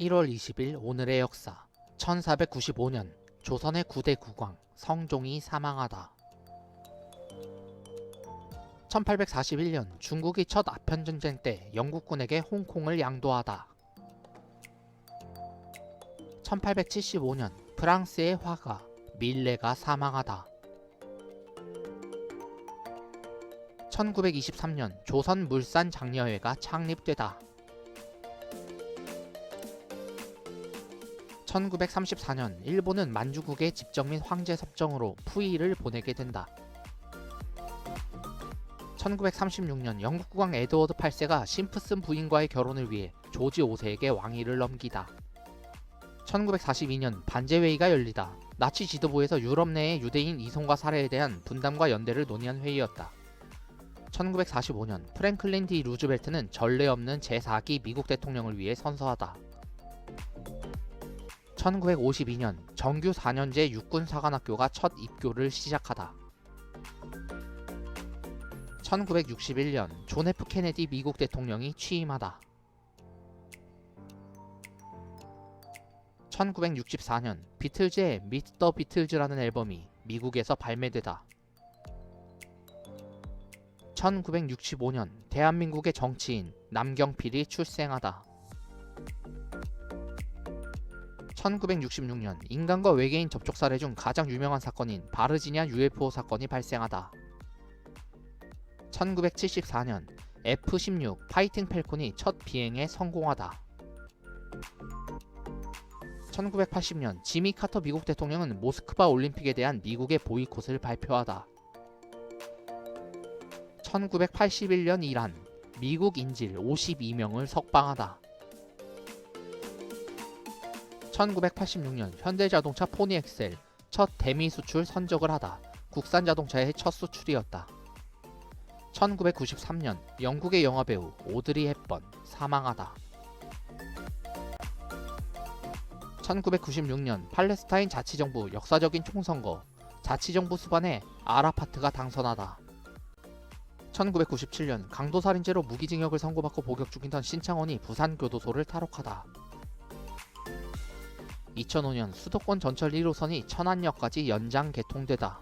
1월 20일 오늘의 역사 1495년 조선의 9대 국왕 성종이 사망하다. 1841년 중국이 첫 아편전쟁 때 영국군에게 홍콩을 양도하다. 1875년 프랑스의 화가 밀레가 사망하다. 1923년 조선 물산 장려회가 창립되다. 1934년 일본은 만주국의 집정 및 황제 섭정으로 푸이를 보내게 된다. 1936년 영국 국왕 에드워드 8세가 심프슨 부인과의 결혼을 위해 조지 5세에게 왕위를 넘기다. 1942년 반제회의가 열리다. 나치 지도부에서 유럽 내의 유대인 이송과 살해에 대한 분담과 연대를 논의한 회의였다. 1945년 프랭클린 디 루즈벨트는 전례 없는 제4기 미국 대통령을 위해 선서하다. 1952년 정규 4년제 육군 사관학교가 첫 입교를 시작하다. 1961년 존 F 케네디 미국 대통령이 취임하다. 1964년 비틀즈의 더 비틀즈라는 앨범이 미국에서 발매되다. 1965년 대한민국의 정치인 남경필이 출생하다. 1966년 인간과 외계인 접촉 사례 중 가장 유명한 사건인 바르지니아 UFO 사건이 발생하다. 1974년 F-16 파이팅 펠콘이 첫 비행에 성공하다. 1980년 지미 카터 미국 대통령은 모스크바 올림픽에 대한 미국의 보이콧을 발표하다. 1981년 이란 미국 인질 52명을 석방하다. 1986년 현대자동차 포니 엑셀 첫 대미 수출 선적을 하다 국산 자동차의 첫 수출이었다. 1993년 영국의 영화배우 오드리 헵번 사망하다. 1996년 팔레스타인 자치정부 역사적인 총선거 자치정부 수반에 아라파트가 당선하다. 1997년 강도살인죄로 무기징역을 선고받고 복역 중이던 신창원이 부산교도소를 탈옥하다. 2005년 수도권 전철 1호선이 천안역까지 연장 개통되다.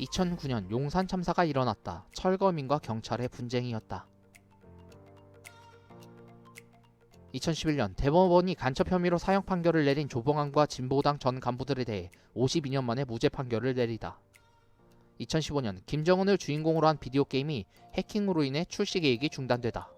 2009년 용산 참사가 일어났다. 철거민과 경찰의 분쟁이었다. 2011년 대법원이 간첩 혐의로 사형 판결을 내린 조봉환과 진보당 전 간부들에 대해 52년 만에 무죄 판결을 내리다. 2015년 김정은을 주인공으로 한 비디오 게임이 해킹으로 인해 출시 계획이 중단되다.